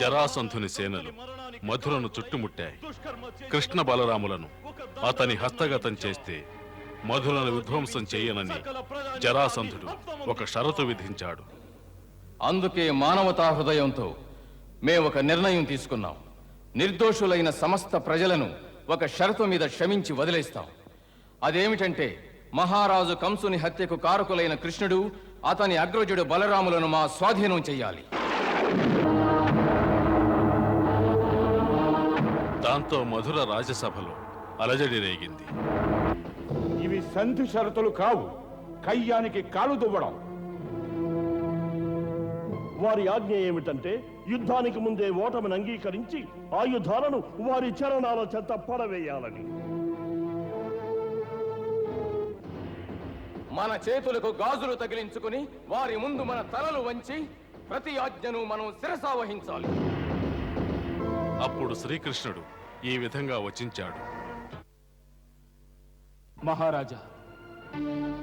జరాసంధుని సేనలు మధురను చుట్టుముట్టాయి. కృష్ణ బలరాములను అతని హస్తగతం చేస్తే మధురను విధ్వంసం చేయనని జరాసంధుడు ఒక షరతు విధించాడు. అందుకే మానవతా హృదయంతో మేము ఒక నిర్ణయం తీసుకున్నాం. నిర్దోషులైన సమస్త ప్రజలను ఒక షరతు మీద క్షమించి వదిలేస్తాం. అదేమిటంటే మహారాజు కంసుని హత్యకు కారకులైన కృష్ణుడు అతని అగ్రజుడు బలరాములను మా స్వాధీనం చెయ్యాలి. దాంతో మధుర రాజసభలో అలజడి రేగింది. ఇవి సంధి షరతులు కావు. కయ్యానికి కాలు దువ్వడం. వారి ఆజ్ఞ ఏమిటంటే యుద్ధానికి ముందే ఓటమిని అంగీకరించి ఆయుధాలను వారి చరణాల చెంత పడవేయాలని. మన చేతులకు గాజులు తగిలించుకుని వారి ముందు మన తలలు వంచి ప్రతి ఆజ్ఞను మనం శిరసా వహించాలి అప్పుడు శ్రీకృష్ణుడు ఈ విధంగా వచించాడు. మహారాజా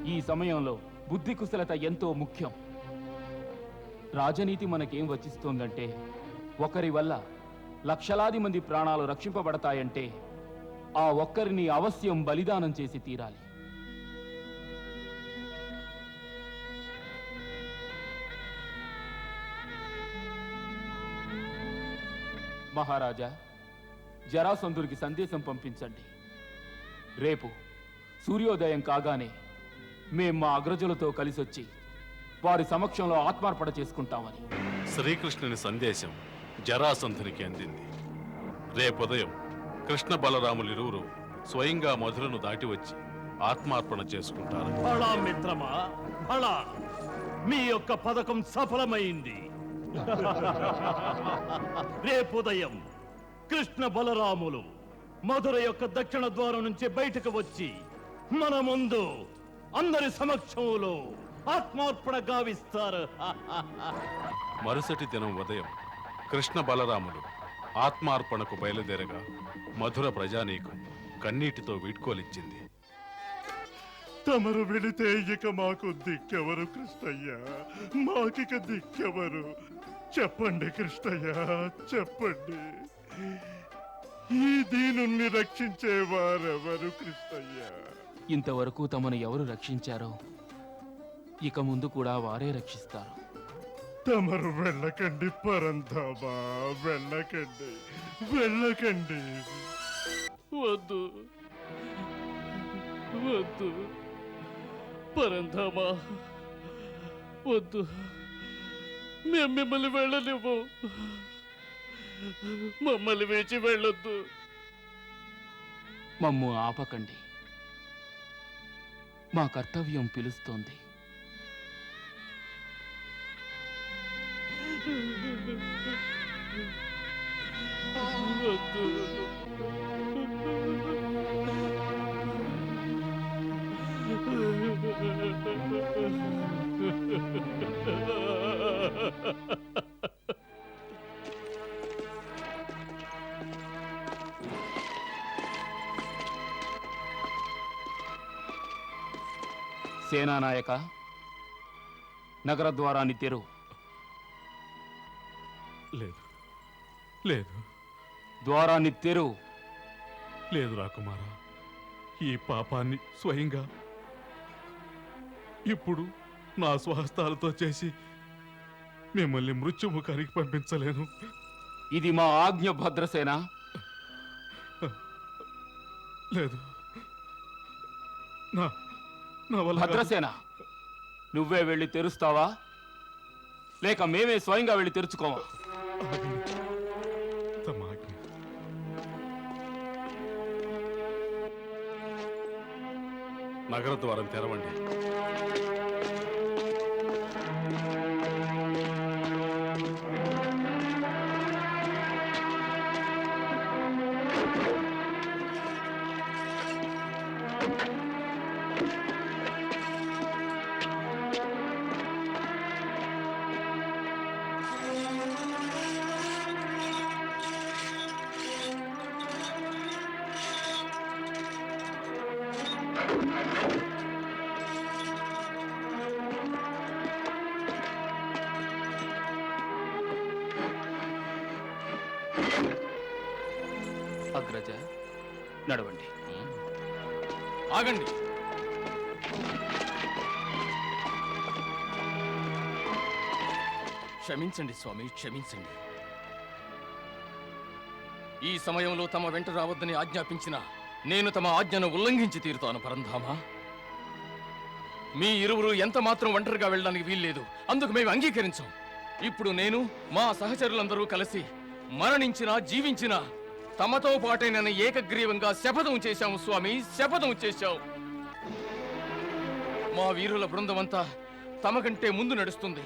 ఈ సమయంలో బుద్ధి కుశలత ఎంతో ముఖ్యం. రాజనీతి మనకేం వచిస్తోందంటే ఒకరి వల్ల లక్షలాది మంది ప్రాణాలు రక్షింపబడతాయంటే ఆ ఒక్కరిని అవశ్యం బలిదానం చేసి తీరాలి. మహారాజా జరాసంధుడికి సందేశం పంపించండి. రేపు సూర్యోదయం కాగానే మేం మా అగ్రజులతో కలిసొచ్చి వారి సమక్షంలో ఆత్మార్పణ చేసుకుంటామని. శ్రీకృష్ణుని సందేశం జరాసంధునికి అందింది. రేపుదయం కృష్ణ బలరాములిరువురు స్వయంగా మధురను దాటి వచ్చి ఆత్మార్పణ చేసుకుంటారు. బళా మిత్రమా బళా. మీ యొక్క పథకం సఫలమైంది. రేపుదయం కృష్ణ బలరాములు మధుర యొక్క దక్షిణ ద్వారం నుంచి బయటకు వచ్చి మన ముందు అందరి సమక్షంలో ఆత్మార్పణ గావిస్తారు. మరుసటి దినం ఉదయం కృష్ణ బలరాములు ఆత్మార్పణకు బయలుదేరగా మధుర ప్రజానీకం కన్నీటితో వీడ్కోలిచ్చింది. తమరు వెళితే ఇక మాకు దిక్కెవరు కృష్ణయ్య? మాకిక దిక్కెవరు? చెప్పండి కృష్ణయ్య చెప్పండి. ఈ దీనుల్ని రక్షించే వారెవరు కృష్ణయ్య ఇంతవరకు తమను ఎవరు రక్షించారో ఇక ముందు కూడా వారే రక్షిస్తారు. తమరు వెళ్ళకండి పరంధామా వెళ్ళకండి వెళ్ళకండి. వద్దు వద్దు పరంధామా వద్దు. మేము మిమ్మల్ని వెళ్ళనివ్వు. మమ్మల్ని వేచి వెళ్ళొద్దు. మమ్ము ఆపకండి. మా కర్తవ్యం పిలుస్తోంది. వద్దు. సేనానాయక నగర ద్వారాన్ని తెరు లేదు. లేదు. ద్వారాన్ని తెరు లేదు రాకుమారా ఈ పాపాన్ని స్వయంగా ఇప్పుడు నా స్వహస్తాలతో చేసి మిమ్మల్ని మృత్యుముఖానికి పంపించలేను. ఇది మా ఆజ్ఞ భద్రసేన. లేదు. నా నా వల్ల కాదు. భద్రసేన నువ్వే వెళ్ళి తెరుస్తావా లేక మేమే స్వయంగా వెళ్ళి తెరుచుకోవా తమ ఆజ్ఞ. నగర ద్వారం తెరవండి ఆగండి. క్షమించండి స్వామి క్షమించండి. ఈ సమయంలో తమ వెంట రావద్దని ఆజ్ఞాపించిన నేను తమ ఆజ్ఞను ఉల్లంఘించి తీరుతాను పరంధామా. మీ ఇరువురు ఎంత మాత్రం ఒంటరిగా వెళ్ళడానికి వీల్లేదు అందుకు మేము అంగీకరించాం. ఇప్పుడు నేను మా సహచరులందరూ కలిసి మరణించినా జీవించినా తమతో పాటైన ఏకగ్రీవంగా శపథం చేశాము స్వామి. శపథం చేశావు. మా వీరుల బృందమంతా తమకంటే ముందు నడుస్తుంది.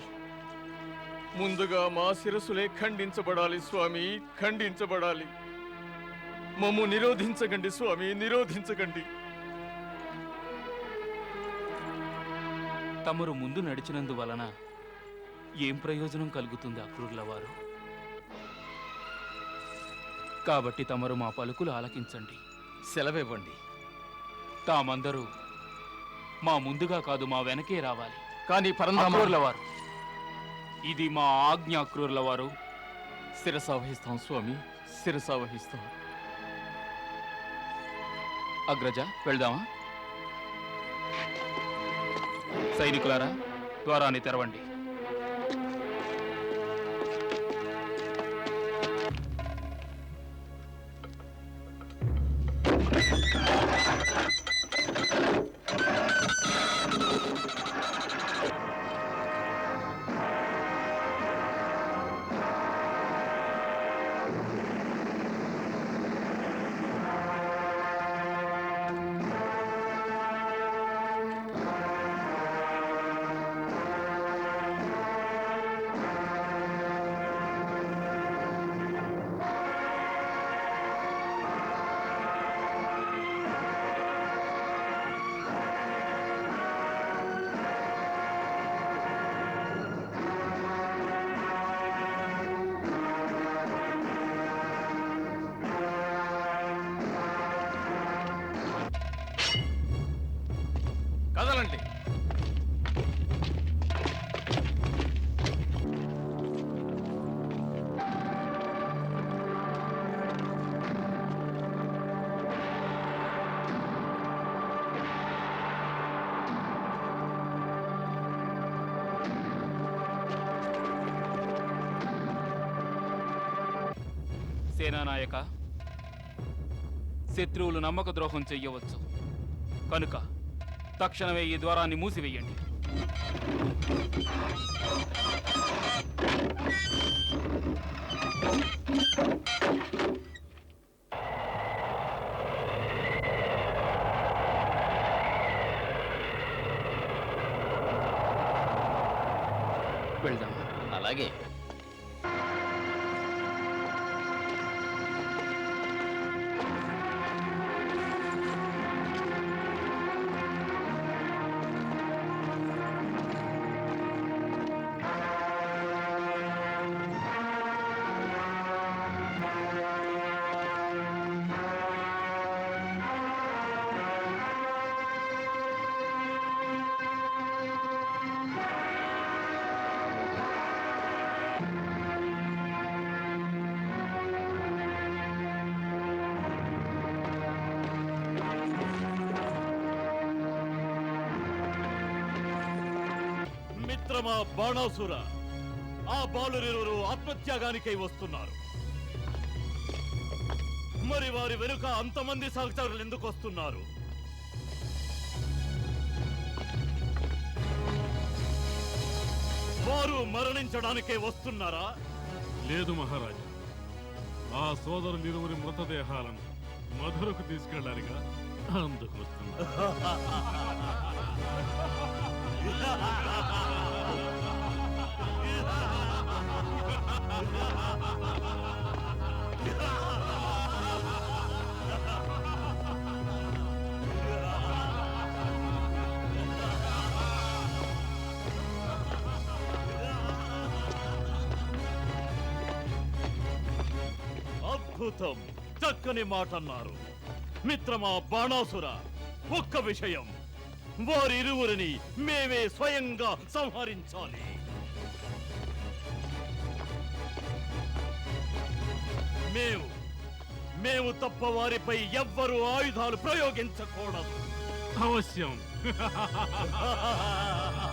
ముందుగా మా శిరస్సులే ఖండించబడాలి స్వామి. ఖండించబడాలి. మమ్ము నిరోధించకండి స్వామి. నిరోధించకండి. తమరు ముందు నడిచినందువలన ఏం ప్రయోజనం కలుగుతుంది అక్రూర్ల వారు కాబట్టి తమరు మా పలుకులు ఆలకించండి. సెలవివ్వండి. తామందరూ మా ముందుగా కాదు మా వెనకే రావాలి. కానీ పరంధామ అక్రూర్ల వారు ఇది మా ఆజ్ఞ అక్రూర్ల వారు శిరస వహిస్తాం స్వామి శిరస వహిస్తాం అగ్రజ వెళ్దామా? సైనికులారా ద్వారాన్ని తెరవండి. సేనానాయక శత్రువులు నమ్మక ద్రోహం చెయ్యవచ్చు. కనుక తక్షణమే ఈ ద్వారాన్ని మూసివేయండి. మిత్రమా బాణాసుర. ఆ బాలురిరువురు ఆత్మత్యాగానికై వస్తున్నారు. మరి వారి వెనుక అంతమంది సహచరులు ఎందుకు వస్తున్నారు? వారు మరణించడానికే వస్తున్నారా? లేదు మహారాజా. ఆ సోదరులు ఇరువురి మృతదేహాలను మధురకు తీసుకెళ్ళాలిగా అందుకు వస్తున్నా అద్భుతం చక్కని మాట అన్నారు మిత్రమా బాణాసుర ఒక్క విషయం. వారిరువురిని మేమే స్వయంగా సంహరించాలి. మేము మేము తప్ప వారిపై ఎవ్వరూ ఆయుధాలు ప్రయోగించకూడదు. అవశ్యం.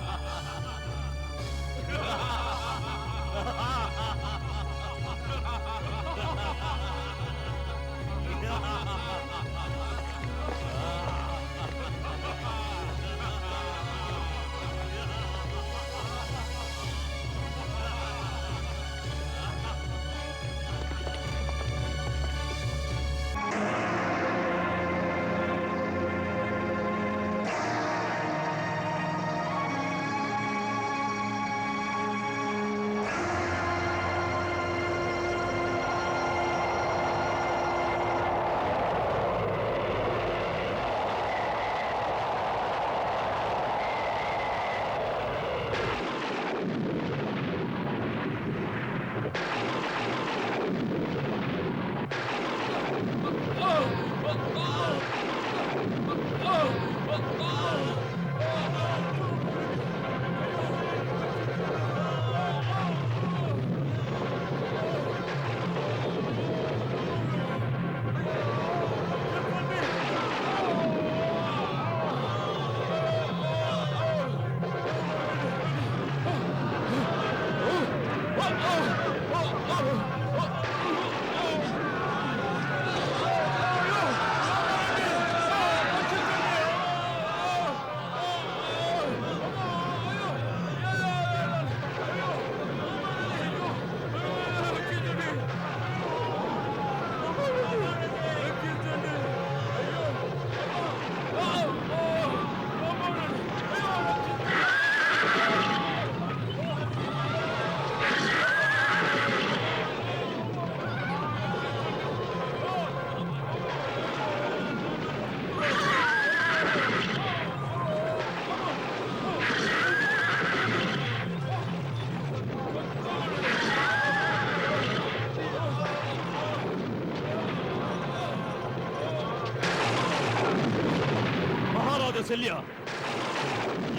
మహారాజా శల్య.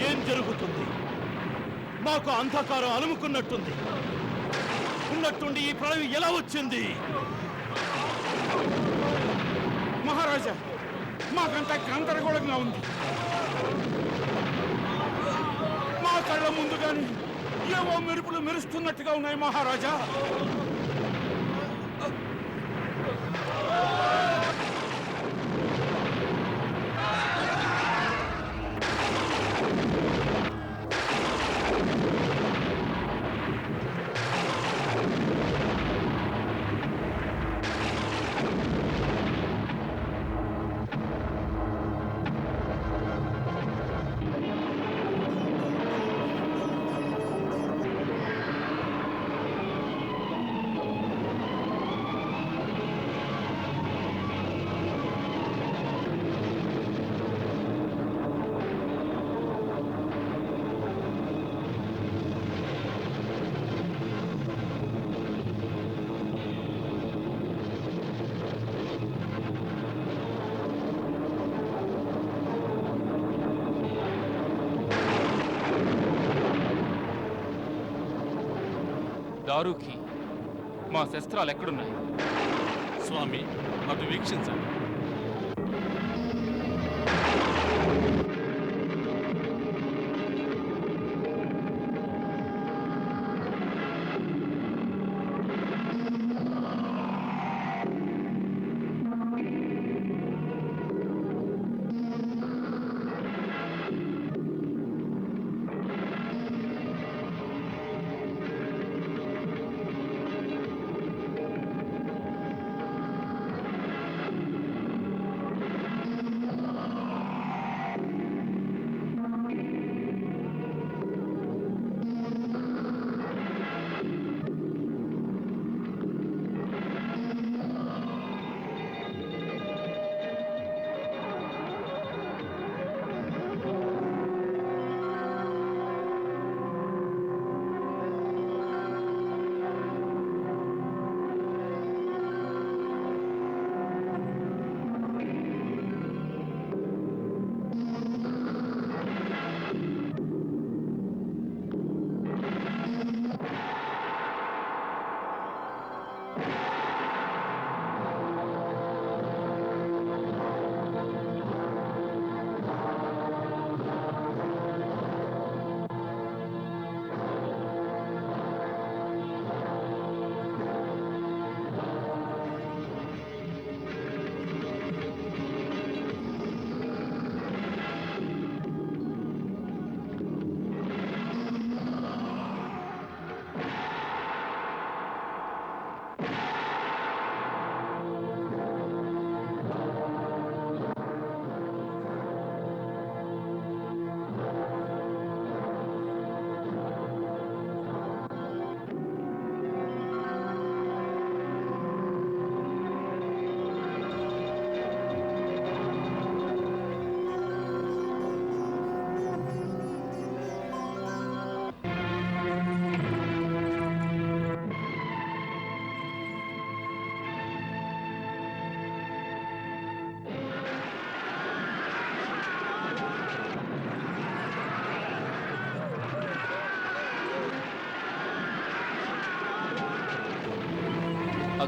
ఏం జరుగుతుంది? మాకు అంధకారం అలుముకున్నట్టుంది. ఉన్నట్టుండి ఈ ప్రళయం ఎలా వచ్చింది? మహారాజా మాకంతా గందరగోళంగా ఉంది. మా కళ్ళ ముందుగాని ఏవో మెరుపులు మెరుస్తున్నట్టుగా ఉన్నాయి మహారాజా. దారుకి మా శస్త్రాలు ఎక్కడున్నాయి? స్వామి అటు వీక్షించండి.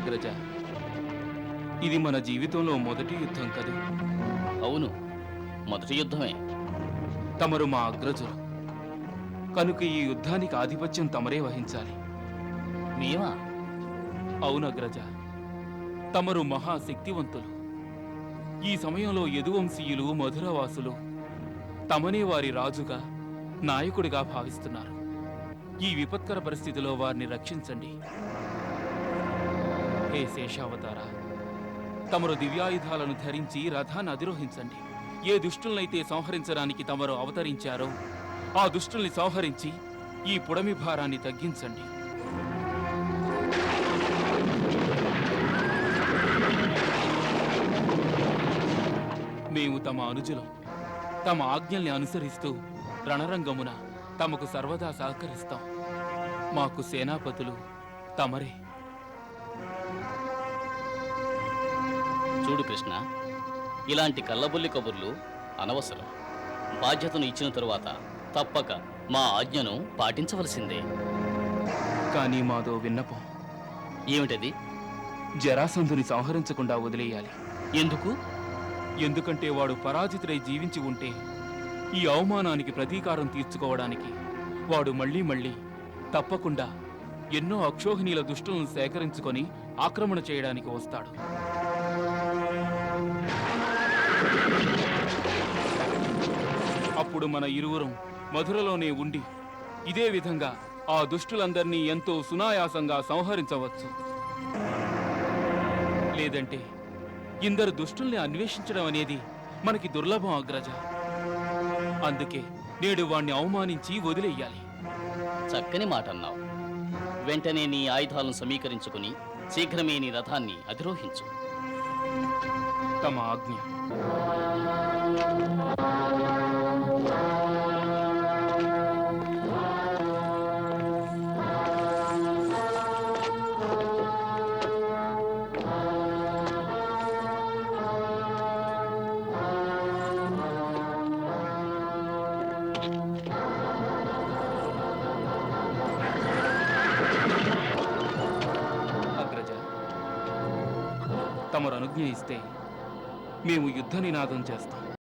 అగ్రజ ఇది మన జీవితంలో మొదటి యుద్ధం కదూ. అవును మొదటి యుద్ధమే. తమరు మా అగ్రజులు. కనుక ఈ యుద్ధానికి ఆధిపత్యం తమరే వహించాలి. మేమా? అవును అగ్రజ. తమరు మహాశక్తివంతులు. ఈ సమయంలో యదువంశీయులు మధురవాసులు తమనే వారి రాజుగా నాయకుడిగా భావిస్తున్నారు. ఈ విపత్కర పరిస్థితిలో వారిని రక్షించండి. హే శేషావతార తమరు దివ్యాయుధాలను ధరించి రథాన్ని అధిరోహించండి. ఏ దుష్టులనైతే సంహరించడానికి తమరు అవతరించారో ఆ దుష్టుల్ని సంహరించి ఈ పుడమి భారాన్ని తగ్గించండి. మేము తమ అనుజులం తమ ఆజ్ఞల్ని అనుసరిస్తూ రణరంగమున తమకు సర్వదా సహకరిస్తాం. మాకు సేనాపతులు తమరే. చూడు కృష్ణ ఇలాంటి కల్లబుల్లి కబుర్లు అనవసరం. బాధ్యతను ఇచ్చిన తరువాత తప్పక మా ఆజ్ఞను పాటించవలసిందే. కానీ మాదో విన్నపం. ఏమిటది? జరాసంధుని సంహరించకుండా వదిలేయాలి. ఎందుకు? ఎందుకంటే వాడు పరాజితుడై జీవించి ఉంటే ఈ అవమానానికి ప్రతీకారం తీర్చుకోవడానికి వాడు మళ్ళీ మళ్ళీ తప్పకుండా ఎన్నో అక్షోహిణీల దుష్టులను సేకరించుకొని ఆక్రమణ చేయడానికి వస్తాడు. అప్పుడు మన ఇరువురం మధురలోనే ఉండి ఇదే విధంగా ఆ దుష్టులందరినీ ఎంతో సునాయాసంగా సంహరించవచ్చు. లేదంటే ఇందరు దుష్టుల్ని అన్వేషించడం అనేది మనకి దుర్లభం అగ్రజ. అందుకే నేడు వాణ్ణి అవమానించి వదిలేయాలి. చక్కని మాట అన్నావు వెంటనే నీ ఆయుధాలను సమీకరించుకుని శీఘ్రమే నీ రథాన్ని అధిరోహించు. తమ ఆజ్ఞ అగ్రజ తమరు అనుజ్ఞ ఇస్తే మేము యుద్ధ నినాదం చేస్తాం.